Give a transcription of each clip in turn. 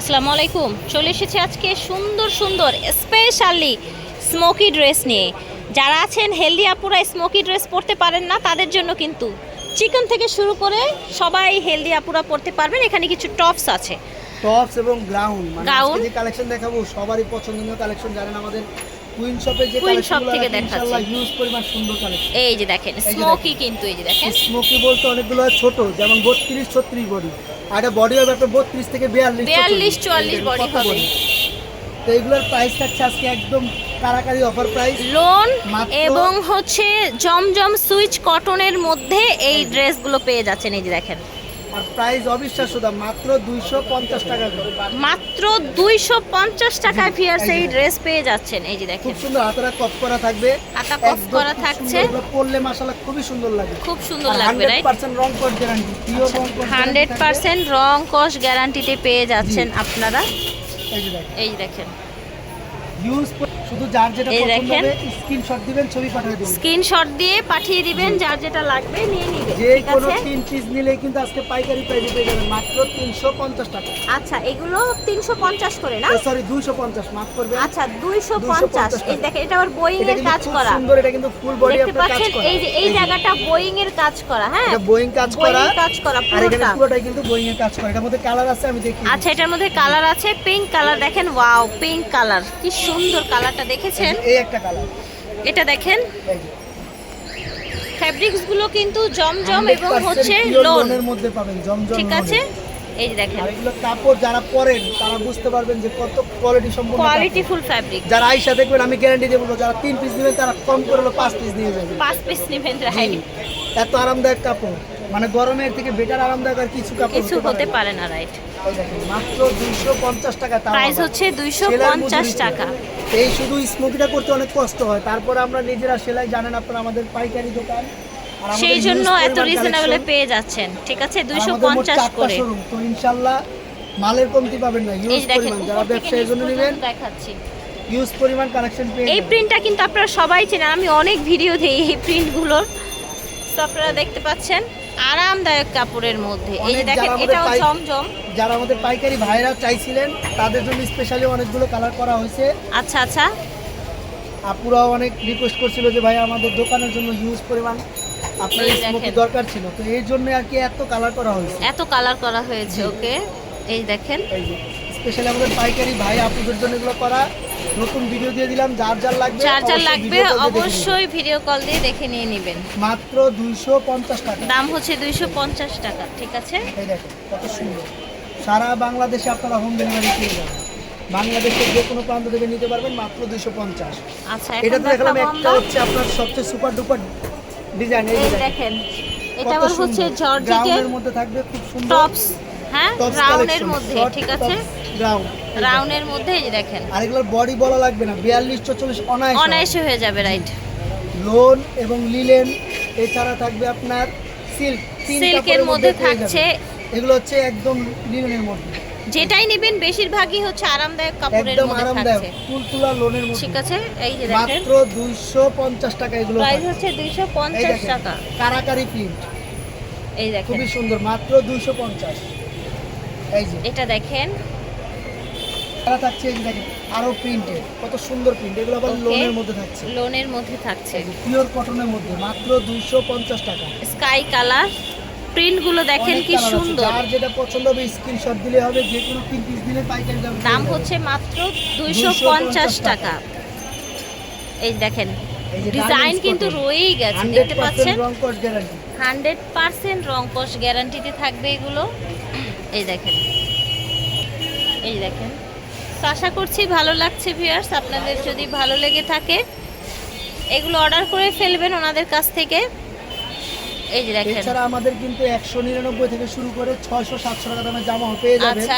আসসালামু আলাইকুম। চলে এসেছি আজকে সুন্দর সুন্দর স্পেশালি স্মোকি ড্রেস নিয়ে। যারা আছেন হেলদি আপুরা স্মোকি ড্রেস পরতে পারেন না তাদের জন্য কিন্তু চিকেন থেকে শুরু করে সবাই হেলদি আপুরা পরতে পারবেন। এখানে কিছু টপস আছে। টপস এবং গ্রাউন্ড মানে? আজকে যে কালেকশন দেখাবো সবারই পছন্দনীয় কালেকশন জানেন আমাদের কুইন শপের যে shop কালেকশনগুলো থেকে দেখাচ্ছি। হিউজ পরিমাণ সুন্দর কালেকশন এই যে দেখেন স্মোকি কিন্তু এই যে দেখেন। স্মোকি বলতে অনেকগুলো ছোট যেমন বত্রিশ ছত্রিশ বডি। আর বডি হবে আপনার বত্রিশ থেকে বিয়াল্লিশ বিয়াল্লিশ চুয়াল্লিশ বডি হবে। তো এগুলোর প্রাইস থাকছে আজকে একদম কারাকারি অফার প্রাইস লোন এবং হচ্ছে জমজম সুইচ কটনের মধ্যে এই ড্রেসগুলো পেয়ে যাচ্ছেন এই যে দেখেন। আর প্রাইস অবিশ্বাস্য দাম মাত্র দুইশো পঞ্চাশ টাকা মাত্র দুইশো পঞ্চাশ টাকায় ফিয়ার্স এই ড্রেস পেয়ে যাচ্ছেন। এই যে খুব দেখেন সুন্দর হাতারা কপ করা থাকবে। হাতা কফ করা থাকছে। পরলে মাশাআল্লাহ খুবই সুন্দর লাগে। খুব সুন্দর লাগবে রাইট পার্সেন্ট রং কোড গ্যারান্টি পিওর রং কোড হান্ড্রেড পার্সেন্ট রং কস গ্যারান্টিতে পেয়ে যাচ্ছেন আপনারা। এই যে দেখেন। এই দেখেন। ইউজ শুধু যার যেটা দেখেন। স্ক্রিনশট দিবেন ছবি পাঠিয়ে দিবেন। স্ক্রিনশট দিয়ে পাঠিয়ে দিবেন যার যেটা লাগবে নিয়ে নিবে যে কোনো তিন পিস নিলে কিন্তু আজকে পাইকারি প্রাইসে পেয়ে যাবেন মাত্র তিনশো পঞ্চাশ টাকা। আচ্ছা এগুলো তিনশো পঞ্চাশ করে না? সরি দুইশো পঞ্চাশ মাফ করবেন। আচ্ছা 250 এই দেখেন এটা আবার বোয়িং এর কাজ করা। সুন্দর এটা কিন্তু ফুল বডি আপনার কাজ করা। এই যে এই জায়গাটা বোয়িং এর কাজ করা হ্যাঁ? এটা বোয়িং কাজ করা। কাজ করা আর এখানে পুরোটা। পুরোটাই কিন্তু বোয়িং এর কাজ করা। এটার মধ্যে কালার আছে আমি দেখি আচ্ছা এটার মধ্যে কালার আছে পিঙ্ক কালার দেখেন ওয়াও পিঙ্ক কালার কি সুন্দর কালারটা দেখেছেন? এই একটা কালার। এটা দেখেন। ফ্যাব্রিক্সগুলো কিন্তু জমজম এবং হচ্ছে লোন। লোনের মধ্যে পাবেন জমজম ঠিক আছে? এই যে দেখেন। এগুলো কাপড় যারা পরেন তারা বুঝতে পারবেন যে কত কোয়ালিটি সম্পূর্ণ কাপড়। কোয়ালিটিফুল ফ্যাব্রিক যারা আইসা দেখবেন আমি গ্যারান্টি বলব যারা তিন পিস নেবেন তারা কম করে হলো পাঁচ পিস নিয়ে যাবে পাঁচ পিস নেবেন রাইট এত আরামদায়ক কাপড়। মানে গরমের থেকে বেটার আরামদায়ক আর কিছু কাপড় কিছু হতে পারে না। রাইট মাত্র দুইশো পঞ্চাশ টাকা তাও প্রাইস হচ্ছে দুইশো সেলাই পঞ্চাশ মজুরি টাকা। ছাড়া। এই শুধু স্মোকিটা করতে অনেক কষ্ট হয়। তারপরে আমরা নিজেরা সেলাই জানেন আপনারা আমাদের পাইকারি দোকান সেই জন্য এত রিজনেবলে পেয়ে যাচ্ছেন ঠিক আছে? আর দুইশো আমাদের মোট পঞ্চাশ চারটা করে। তো ইনশাল্লাহ মালের কমতি পাবেন না ইউজ পরিমাণ যারা ব্যবসায়ের জন্য নেবেন দেখাচ্ছি। ইউজ পরিমাণ কালেকশন পেয়ে এই প্রিন্টটা কিন্তু আপনারা সবাই চেনেন আমি অনেক ভিডিও দিই এই প্রিন্টগুলোর তো আপনারা দেখতে পাচ্ছেন আরামদায়ক কাপড়ের মধ্যে। এই যে দেখেন এটাও জমজম যারা আমাদের পাইকারি ভাইরা চাইছিলেন তাদের জন্য স্পেশালি অনেকগুলো কালার করা হয়েছে। আচ্ছা আচ্ছা। আপুরাও অনেক রিকোয়েস্ট করছিল যে ভাই আমাদের দোকানের জন্য হিউজ পরিমাণ আপনার স্মোকি দরকার ছিল। তো এই জন্য আর কি এত কালার করা হয়েছে। এত কালার করা হয়েছে ওকে এই দেখেন। এই যে স্পেশালি আমাদের পাইকারি ভাই আপুদের জন্য এগুলো করা। নতুন ভিডিও দিয়ে দিলাম যার যার লাগবে যার যার লাগবে দেখে। অবশ্যই ভিডিও কল দিয়ে দেখে নিয়ে নেবেন। মাত্র দুইশো পঞ্চাশ টাকা। দাম হচ্ছে দুইশো পঞ্চাশ টাকা ঠিক আছে? এই দেখেন কত সুন্দর। সারা বাংলাদেশে আপনারা হোম ডেলিভারি পেয়ে যাবেন। বাংলাদেশের যে কোনো প্রান্ত থেকে নিতে পারবেন মাত্র দুইশো পঞ্চাশ। আচ্ছা এটা তো দেখলাম একটা হচ্ছে আপনার সবচেয়ে সুপার ডুপার ডিজাইন এই দেখেন। এটা হচ্ছে জর্জেটের মধ্যে থাকবে খুব সুন্দর। টপস হ্যাঁ? রাউন্ডের মধ্যে ঠিক আছে? tops, রাউন্ডের মধ্যে এই দেখেন। আর এগুলোর বডি বলা লাগবে না বিয়াল্লিশ চল্লিশ অনায়াস। অনায়াসে হয়ে যাবে রাইট লোন এবং লিলেন এছাড়া থাকবে আপনার সিল্ক সিল্কের মধ্যে থাকছে এগুলো হচ্ছে একদম লিলেনের মধ্যে। যেটাই নেবেন বেশিরভাগই হচ্ছে আরামদায়ক কাপড়ের মধ্যে আরামদায়ক থাকছে তুলতুলা লোনের মধ্যে। ঠিক আছে? এই যে দেখেন। মাত্র দুইশো পঞ্চাশ টাকা এগুলো প্রাইস হচ্ছে দুইশো এই পঞ্চাশ দেখেন, টাকা। কারাকারি প্রিন্ট এই দেখেন। খুবই সুন্দর মাত্র দুইশো পঞ্চাশ। এই যে এটা দেখেন। তারা থাকছে এই দেখেন আরও প্রিন্টেড কত সুন্দর প্রিন্ট এগুলো আবার লোনের মধ্যে থাকছে। লোনের মধ্যে থাকছে। পিওর কটনের মধ্যে মাত্র দুইশো পঞ্চাশ টাকা। স্কাই কালার প্রিন্টগুলো দেখেন কি সুন্দর। যার যেটা পছন্দ হবে স্ক্রিনশট দিলে হবে যে কোনো তিন পিস দিলে পাইকারি দাম দাম হচ্ছে মাত্র দুইশো পঞ্চাশ টাকা। এই দেখেন ডিজাইন কিন্তু রয়েই গেছে দেখতে পাচ্ছেন? রং গ্যারান্টি কস গ্যারান্টিতে থাকবে এগুলো। এই দেখেন। এই দেখেন। তো আশা করছি ভালো লাগছে ভিউয়ার্স আপনাদের যদি ভালো লেগে থাকে এগুলো অর্ডার করে ফেলবেন ওনাদের কাছ থেকে। এই যে দেখেন। এছাড়া আমাদের কিন্তু একশো নিরানব্বই থেকে শুরু করে টাকা দামে জামা পেয়ে যাবেন। আচ্ছা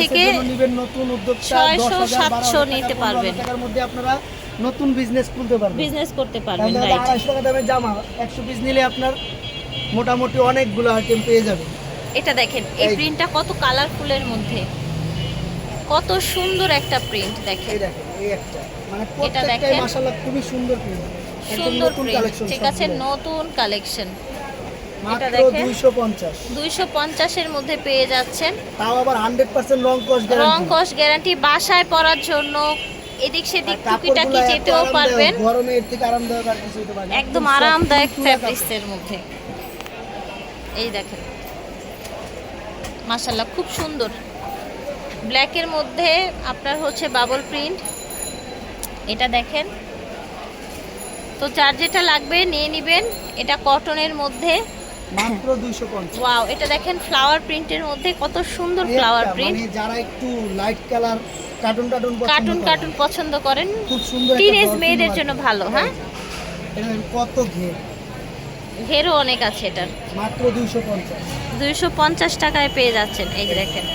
থেকে নিবেন নতুন উদ্যোক্তা 600, 10,000, 700 নিতে পারবেন। 15,000 টাকার মধ্যে আপনারা নতুন বিজনেস খুলতে পারবেন। বিজনেস করতে পারবেন রাইট টাকা জামা একশো পিস নিলে আপনার মোটামুটি অনেকগুলো আইটেম পেয়ে যাবেন। এটা দেখেন এই প্রিন্টটা কত কালারফুলের মধ্যে। কত সুন্দর একটা প্রিন্ট দেখেন। এই দেখেন এই একটা। মানে প্রত্যেকটাই মাশাআল্লাহ খুবই সুন্দর প্রিন্ট সুন্দর প্রিন্ট ঠিক আছে নতুন কালেকশন মাত্র দেখেন। দুইশো পঞ্চাশ। দুইশো পঞ্চাশের মধ্যে পেয়ে যাচ্ছেন। তাও আবার হান্ড্রেড পার্সেন্ট রং কস রং কস গ্যারান্টি বাসায় পরার জন্য। এদিক সেদিক টুকিটাকি যেতেও পারবেন। গরমে এর থেকে আরামদায়ক আর কিছু হতে পারে একদম আরামদায়ক। ফ্যাব্রিক্সের মধ্যে। এই দেখেন। মাশাল্লাহ খুব সুন্দর। ব্ল্যাকের মধ্যে আপনার হচ্ছে বাবল প্রিন্ট। এটা দেখেন। তো যার যেটা লাগবে নিয়ে নেবেন। এটা কটনের মধ্যে। মাত্র ওয়াও এটা দেখেন ফ্লাওয়ার প্রিন্টের মধ্যে। কত সুন্দর ফ্লাওয়ার প্রিন্ট। মানে যারা একটু light colour cartoon cartoon cartoon cartoon পছন্দ করেন। খুব সুন্দর টিনেজ মেয়েদের জন্য ভালো হ্যাঁ? কত ঘের। ঘেরও অনেক আছে এটার। মাত্র দুইশো পঞ্চাশ। দুইশো পঞ্চাশ টাকায় পেয়ে যাচ্ছেন এই যে দেখেন।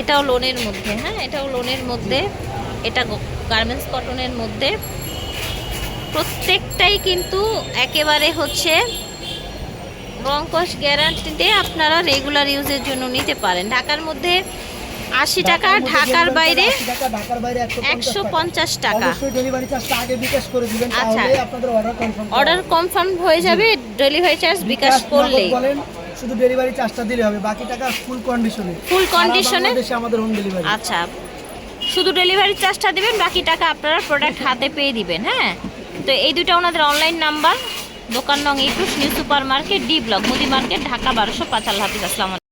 এটাও লোনের মধ্যে হ্যাঁ এটাও লোনের মধ্যে এটা গার্মেন্টস কটনের মধ্যে। প্রত্যেকটাই কিন্তু একেবারে হচ্ছে রংকশ গ্যারান্টিতে আপনারা রেগুলার ইউজের জন্য নিতে পারেন। ঢাকার মধ্যে আশি টাকা ঢাকার বাইরে charge 80 টাকা ঢাকার বাইরে একশো পঞ্চাশ টাকা। আচ্ছা। অর্ডার কনফার্ম হয়ে যাবে ডেলিভারি চার্জ বিকাশ করলে শুধু ডেলিভারি চার্জটা দিলে হবে বাকি টাকা ফুল কন্ডিশনে এ? দেশে আমাদের হোম ডেলিভারি আচ্ছা। শুধু ডেলিভারি চার্জটা দিবেন বাকি টাকা আপনারা প্রোডাক্ট হাতে পেয়ে দিবেন হ্যাঁ? তো এই দুটো ওনাদের অনলাইন নাম্বার দোকান নং একুশ new super market D block মুদি মার্কেট ঢাকা বারোশো পাঁচাল হাফিজ আসসালাম